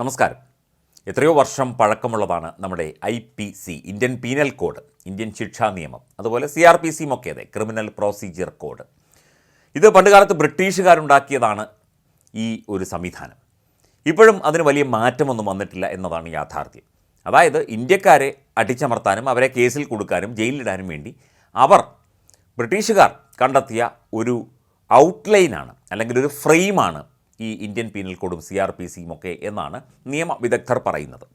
നമസ്കാരം. എത്രയോ വർഷം പഴക്കമുള്ളതാണ് നമ്മുടെ I P C Indian penal code Indian ശിക്ഷാ നിയമം അതുപോലെ സി ആർ പി സിയും ഒക്കെ അതെ ക്രിമിനൽ പ്രൊസീജിയർ കോഡ്. ഇത് പണ്ടുകാലത്ത് ബ്രിട്ടീഷുകാരുണ്ടാക്കിയതാണ് ഈ ഒരു സംവിധാനം. ഇപ്പോഴും അതിന് വലിയ മാറ്റമൊന്നും വന്നിട്ടില്ല എന്നതാണ് യാഥാർത്ഥ്യം. അതായത് ഇന്ത്യക്കാരെ അടിച്ചമർത്താനും അവരെ കേസിൽ കൊടുക്കാനും ജയിലിലിടാനും വേണ്ടി അവർ ബ്രിട്ടീഷുകാർ കണ്ടെത്തിയ ഒരു ഔട്ട്ലൈനാണ് അല്ലെങ്കിൽ ഒരു ഫ്രെയിമാണ് ഈ ഇന്ത്യൻ പീനൽ കോഡും സി ആർ പി സിയും ഒക്കെ എന്നാണ് നിയമ വിദഗ്ധർ പറയുന്നത്.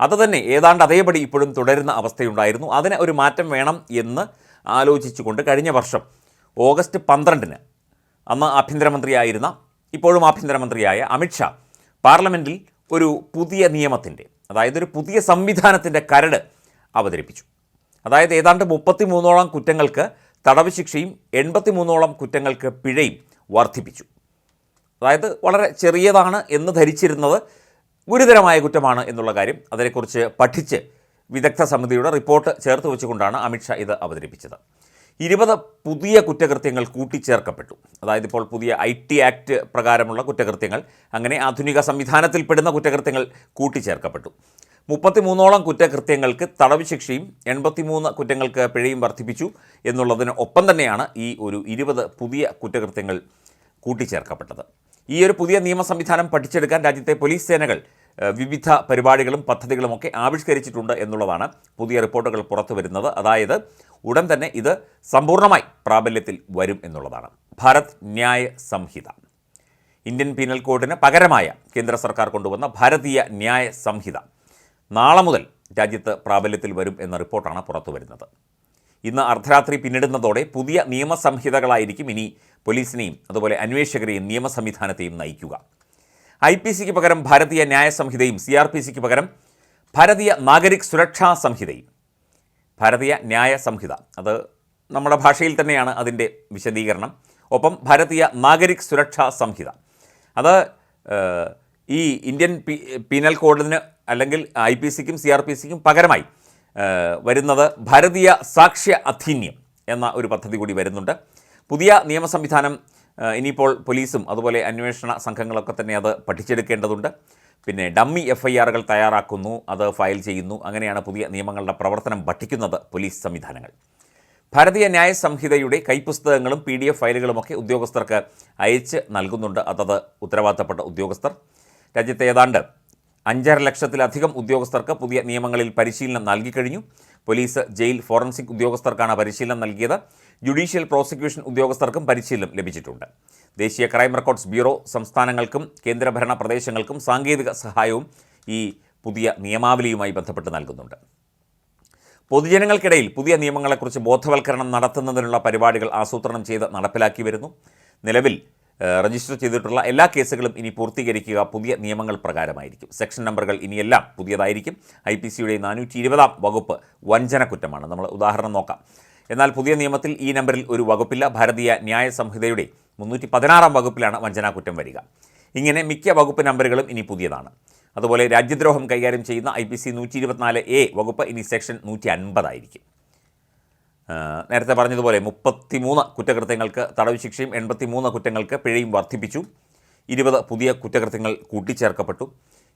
അത് തന്നെ ഏതാണ്ട് അതേപടി ഇപ്പോഴും തുടരുന്ന അവസ്ഥയുണ്ടായിരുന്നു. അതിന് ഒരു മാറ്റം വേണം എന്ന് ആലോചിച്ചുകൊണ്ട് കഴിഞ്ഞ വർഷം ഓഗസ്റ്റ് പന്ത്രണ്ടിന് അന്ന് ആഭ്യന്തരമന്ത്രിയായിരുന്ന ഇപ്പോഴും ആഭ്യന്തരമന്ത്രിയായ അമിത്ഷാ പാർലമെന്റിൽ ഒരു പുതിയ നിയമത്തിന്റെ അതായത് ഒരു പുതിയ സംവിധാനത്തിന്റെ കരട് അവതരിപ്പിച്ചു. അതായത് ഏതാണ്ട് മുപ്പത്തി മൂന്നോളം കുറ്റങ്ങൾക്ക് തടവ് ശിക്ഷയും എൺപത്തി മൂന്നോളം കുറ്റങ്ങൾക്ക് പിഴയും വർദ്ധിപ്പിച്ചു. അതായത് വളരെ ചെറിയതാണ് എന്ന് ധരിച്ചിരുന്നത് ഗുരുതരമായ കുറ്റമാണ് എന്നുള്ള കാര്യം അതിനെക്കുറിച്ച് പഠിച്ച് വിദഗ്ധ സമിതിയുടെ റിപ്പോർട്ട് ചേർത്ത് വെച്ചുകൊണ്ടാണ് അമിത്ഷാ ഇത് അവതരിപ്പിച്ചത്. ഇരുപത് പുതിയ കുറ്റകൃത്യങ്ങൾ കൂട്ടിച്ചേർക്കപ്പെട്ടു. അതായത് ഇപ്പോൾ പുതിയ ഐ ടി ആക്ട് പ്രകാരമുള്ള കുറ്റകൃത്യങ്ങൾ അങ്ങനെ ആധുനിക സംവിധാനത്തിൽപ്പെടുന്ന കുറ്റകൃത്യങ്ങൾ കൂട്ടിച്ചേർക്കപ്പെട്ടു. മുപ്പത്തിമൂന്നോളം കുറ്റകൃത്യങ്ങൾക്ക് തടവ് ശിക്ഷയും എൺപത്തിമൂന്ന് കുറ്റങ്ങൾക്ക് പിഴയും വർദ്ധിപ്പിച്ചു എന്നുള്ളതിന് ഒപ്പം തന്നെയാണ് ഈ ഒരു ഇരുപത് പുതിയ കുറ്റകൃത്യങ്ങൾ കൂട്ടിച്ചേർക്കപ്പെട്ടത്. ഈ ഒരു പുതിയ നിയമ സംവിധാനം പഠിച്ചെടുക്കാൻ രാജ്യത്തെ പോലീസ് സേനകൾ വിവിധ പരിപാടികളും പദ്ധതികളുമൊക്കെ ആവിഷ്കരിച്ചിട്ടുണ്ട് എന്നുള്ളതാണ് പുതിയ റിപ്പോർട്ടുകൾ പുറത്തു വരുന്നത്. അതായത് ഉടൻ തന്നെ ഇത് സമ്പൂർണമായി പ്രാബല്യത്തിൽ വരും എന്നുള്ളതാണ്. ഭാരത് ന്യായ സംഹിത. ഇന്ത്യൻ പീനൽ കോഡിന് പകരമായ കേന്ദ്ര സർക്കാർ കൊണ്ടുവന്ന ഭാരതീയ ന്യായ സംഹിത നാളെ മുതൽ രാജ്യത്ത് പ്രാബല്യത്തിൽ വരും എന്ന റിപ്പോർട്ടാണ് പുറത്തു വരുന്നത്. ഇന്ന് അർദ്ധരാത്രി പിന്നിടുന്നതോടെ പുതിയ നിയമസംഹിതകളായിരിക്കും ഇനി പോലീസിനെയും അതുപോലെ അന്വേഷകരെയും നിയമ സംവിധാനത്തെയും നയിക്കുക. ഐ പി സിക്ക് പകരം ഭാരതീയ ന്യായ സംഹിതയും സി ആർ പി സിക്ക് പകരം ഭാരതീയ നാഗരിക് സുരക്ഷാ സംഹിതയും. ഭാരതീയ ന്യായ സംഹിത അത് നമ്മുടെ ഭാഷയിൽ തന്നെയാണ് അതിന്റെ വിശദീകരണം. ഒപ്പം ഭാരതീയ നാഗരിക് സുരക്ഷാ സംഹിത അത് ഈ ഇന്ത്യൻ പി പീനൽ കോഡിന് അല്ലെങ്കിൽ ഐ പി സിക്കും സി ആർ പി സിക്കും പകരമായി വരുന്നത് ഭാരതീയ സാക്ഷ്യ അധീന്യം എന്ന ഒരു പദ്ധതി കൂടി വരുന്നുണ്ട്. പുതിയ നിയമ സംവിധാനം ഇനിയിപ്പോൾ പോലീസും അതുപോലെ അന്വേഷണ സംഘങ്ങളൊക്കെ തന്നെ അത് പഠിച്ചെടുക്കേണ്ടതുണ്ട്. പിന്നെ ഡമ്മി എഫ് ഐ ആറുകൾ തയ്യാറാക്കുന്നു അത് ഫയൽ ചെയ്യുന്നു. അങ്ങനെയാണ് പുതിയ നിയമങ്ങളുടെ പ്രവർത്തനം പഠിക്കുന്നത് പോലീസ് സംവിധാനങ്ങൾ. ഭാരതീയ ന്യായ സംഹിതയുടെ കൈപ്പുസ്തകങ്ങളും പി ഡി എഫ് ഫയലുകളുമൊക്കെ ഉദ്യോഗസ്ഥർക്ക് അയച്ച് നൽകുന്നുണ്ട്. അതത് ഉത്തരവാദിത്തപ്പെട്ട ഉദ്യോഗസ്ഥർ. രാജ്യത്തെ ഏതാണ്ട് അഞ്ചര ലക്ഷത്തിലധികം ഉദ്യോഗസ്ഥർക്ക് പുതിയ നിയമങ്ങളിൽ പരിശീലനം നൽകിക്കഴിഞ്ഞു പോലീസ് ജയിൽ ഫോറൻസിക് ഉദ്യോഗസ്ഥർക്കാണ് പരിശീലനം നൽകിയത്. ജുഡീഷ്യൽ പ്രോസിക്യൂഷൻ ഉദ്യോഗസ്ഥർക്കും പരിശീലനം ലഭിച്ചിട്ടുണ്ട്. ദേശീയ ക്രൈം റെക്കോർഡ്സ് ബ്യൂറോ സംസ്ഥാനങ്ങൾക്കും കേന്ദ്രഭരണ പ്രദേശങ്ങൾക്കും സാങ്കേതിക സഹായവും ഈ പുതിയ നിയമാവലിയുമായി ബന്ധപ്പെട്ട് നൽകുന്നുണ്ട്. പൊതുജനങ്ങൾക്കിടയിൽ പുതിയ നിയമങ്ങളെക്കുറിച്ച് ബോധവൽക്കരണം നടത്തുന്നതിനുള്ള പരിപാടികൾ ആസൂത്രണം ചെയ്ത് നടപ്പിലാക്കി വരുന്നു. നിലവിൽ രജിസ്റ്റർ ചെയ്തിട്ടുള്ള എല്ലാ കേസുകളും ഇനി പൂർത്തീകരിക്കുക പുതിയ നിയമങ്ങൾ പ്രകാരമായിരിക്കും. സെക്ഷൻ നമ്പറുകൾ ഇനിയെല്ലാം പുതിയതായിരിക്കും. ഐ പി സിയുടെ നാനൂറ്റി ഇരുപതാം വകുപ്പ് വഞ്ചന കുറ്റമാണ് നമ്മൾ ഉദാഹരണം നോക്കാം. എന്നാൽ പുതിയ നിയമത്തിൽ ഈ നമ്പറിൽ ഒരു വകുപ്പില്ല. ഭാരതീയ ന്യായ സംഹിതയുടെ മുന്നൂറ്റി പതിനാറാം വകുപ്പിലാണ് വഞ്ചനാ കുറ്റം വരിക. ഇങ്ങനെ മിക്ക വകുപ്പ് നമ്പറുകളും ഇനി പുതിയതാണ്. അതുപോലെ രാജ്യദ്രോഹം കൈകാര്യം ചെയ്യുന്ന ഐ പി സി നൂറ്റി ഇരുപത്തിനാല് എ വകുപ്പ് ഇനി സെക്ഷൻ നൂറ്റി അൻപതായിരിക്കും നേരത്തെ പറഞ്ഞതുപോലെ മുപ്പത്തിമൂന്ന് കുറ്റകൃത്യങ്ങൾക്ക് തടവ് ശിക്ഷയും എൺപത്തിമൂന്ന് കുറ്റങ്ങൾക്ക് പിഴയും വർദ്ധിപ്പിച്ചു. ഇരുപത് പുതിയ കുറ്റകൃത്യങ്ങൾ കൂട്ടിച്ചേർക്കപ്പെട്ടു.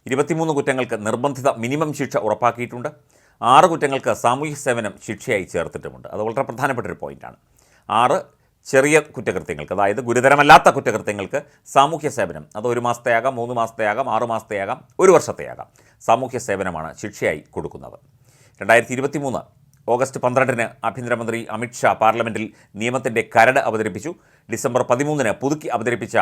ഇരുപത്തിമൂന്ന് കുറ്റങ്ങൾക്ക് നിർബന്ധിത മിനിമം ശിക്ഷ ഉറപ്പാക്കിയിട്ടുണ്ട്. ആറ് കുറ്റങ്ങൾക്ക് സാമൂഹ്യ സേവനം ശിക്ഷയായി ചേർത്തിട്ടുമുണ്ട്. അത് വളരെ പ്രധാനപ്പെട്ട ഒരു പോയിന്റാണ്. ആറ് ചെറിയ കുറ്റകൃത്യങ്ങൾക്ക് അതായത് ഗുരുതരമല്ലാത്ത കുറ്റകൃത്യങ്ങൾക്ക് സാമൂഹ്യ സേവനം. അത് ഒരു മാസത്തെയാകാം മൂന്ന് മാസത്തെയാകാം ആറ് മാസത്തെയാകാം ഒരു വർഷത്തെയാകാം സാമൂഹ്യ സേവനമാണ് ശിക്ഷയായി കൊടുക്കുന്നത്. രണ്ടായിരത്തി ഇരുപത്തി മൂന്ന് ഓഗസ്റ്റ് പന്ത്രണ്ടിന് ആഭ്യന്തരമന്ത്രി അമിത്ഷാ പാർലമെന്റിൽ നിയമത്തിന്റെ കരട് അവതരിപ്പിച്ചു. ഡിസംബർ പതിമൂന്നിന് പുതുക്കി അവതരിപ്പിച്ച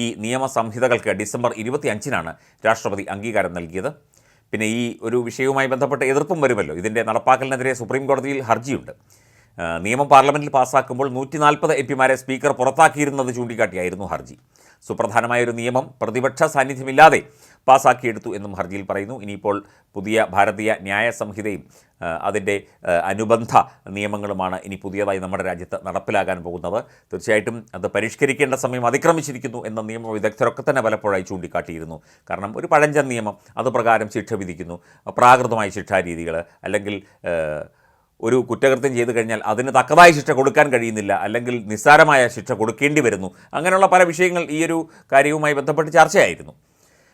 ഈ നിയമ സംഹിതകൾക്ക് ഡിസംബർ ഇരുപത്തി അഞ്ചിനാണ് രാഷ്ട്രപതി അംഗീകാരം നൽകിയത്. പിന്നെ ഈ ഒരു വിഷയവുമായി ബന്ധപ്പെട്ട് എതിർപ്പും വരുമല്ലോ. ഇതിന്റെ നടപ്പാക്കലിനെതിരെ സുപ്രീം കോടതിയിൽ ഹർജിയുണ്ട്. നിയമം പാർലമെന്റിൽ പാസ്സാക്കുമ്പോൾ നൂറ്റി നാൽപ്പത് എം പിമാരെ സ്പീക്കർ പുറത്താക്കിയിരുന്നത് ചൂണ്ടിക്കാട്ടിയായിരുന്നു ഹർജി. സുപ്രധാനമായ ഒരു നിയമം പ്രതിപക്ഷ സാന്നിധ്യമില്ലാതെ പാസ്സാക്കിയെടുത്തു എന്നും ഹർജിയിൽ പറയുന്നു. ഇനിയിപ്പോൾ പുതിയ ഭാരതീയ ന്യായ സംഹിതയും അതിന്റെ അനുബന്ധ നിയമങ്ങളുമാണ് ഇനി പുതിയതായി നമ്മുടെ രാജ്യത്ത് നടപ്പിലാകാൻ പോകുന്നത്. തീർച്ചയായിട്ടും അത് പരിഷ്കരിക്കേണ്ട സമയം അതിക്രമിച്ചിരിക്കുന്നു എന്ന നിയമ വിദഗ്ധരൊക്കെ തന്നെ പലപ്പോഴായി ചൂണ്ടിക്കാട്ടിയിരുന്നു. കാരണം ഒരു പഴഞ്ചൻ നിയമം അത് പ്രകാരം ശിക്ഷ വിധിക്കുന്നു. പ്രാകൃതമായ ശിക്ഷാരീതികൾ അല്ലെങ്കിൽ ഒരു കുറ്റകൃത്യം ചെയ്തു കഴിഞ്ഞാൽ അതിന് തക്കതായ ശിക്ഷ കൊടുക്കാൻ കഴിയുന്നില്ല അല്ലെങ്കിൽ നിസ്സാരമായ ശിക്ഷ കൊടുക്കേണ്ടി വരുന്നു. അങ്ങനെയുള്ള പല വിഷയങ്ങൾ ഈ ഒരു കാര്യവുമായി ബന്ധപ്പെട്ട് ചർച്ചയായിരുന്നു.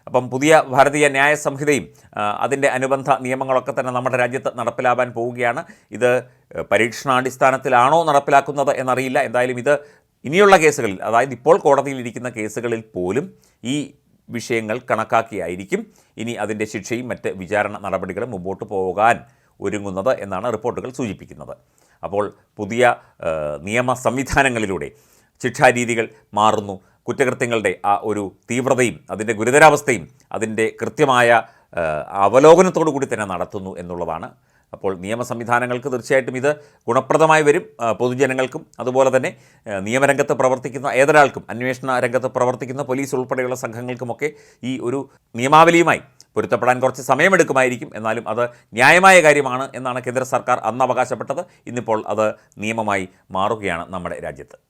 അപ്പം പുതിയ ഭാരതീയ ന്യായ സംഹിതയും അതിന്റെ അനുബന്ധ നിയമങ്ങളൊക്കെ തന്നെ നമ്മുടെ രാജ്യത്ത് നടപ്പിലാവാൻ പോവുകയാണ്. ഇത് പരീക്ഷണാടിസ്ഥാനത്തിലാണോ നടപ്പിലാക്കുന്നത് എന്നറിയില്ല. എന്തായാലും ഇത് ഇനിയുള്ള കേസുകളിൽ അതായത് ഇപ്പോൾ കോടതിയിലിരിക്കുന്ന കേസുകളിൽ പോലും ഈ വിഷയങ്ങൾ കണക്കാക്കിയായിരിക്കും. ഇനി അതിന്റെ ശിക്ഷയും മറ്റ് വിചാരണ നടപടികളും മുമ്പോട്ട് പോകാൻ ഒരുങ്ങുന്നത് എന്നാണ് റിപ്പോർട്ടുകൾ സൂചിപ്പിക്കുന്നത്. അപ്പോൾ പുതിയ നിയമ സംവിധാനങ്ങളിലൂടെ ശിക്ഷാരീതികൾ മാറുന്നു. കുറ്റകൃത്യങ്ങളുടെ ആ ഒരു തീവ്രതയും അതിന്റെ ഗുരുതരാവസ്ഥയും അതിന്റെ കൃത്യമായ അവലോകനത്തോടു കൂടി തന്നെ നടത്തുന്നു എന്നുള്ളതാണ്. അപ്പോൾ നിയമ സംവിധാനങ്ങൾക്ക് തീർച്ചയായിട്ടും ഇത് ഗുണപ്രദമായി വരും. പൊതുജനങ്ങൾക്കും അതുപോലെ തന്നെ നിയമരംഗത്ത് പ്രവർത്തിക്കുന്ന ഏതൊരാൾക്കും അന്വേഷണ രംഗത്ത് പ്രവർത്തിക്കുന്ന പോലീസ് ഉൾപ്പെടെയുള്ള സംഘങ്ങൾക്കുമൊക്കെ ഈ ഒരു നിയമാവലിയുമായി പൊരുത്തപ്പെടാൻ കുറച്ച് സമയമെടുക്കുമായിരിക്കും. എന്നാലും അത് ന്യായമായ കാര്യമാണ് എന്നാണ് കേന്ദ്ര സർക്കാർ അന്ന് അവകാശപ്പെട്ടത്. ഇന്നിപ്പോൾ അത് നിയമമായി മാറുകയാണ് നമ്മുടെ രാജ്യത്ത്.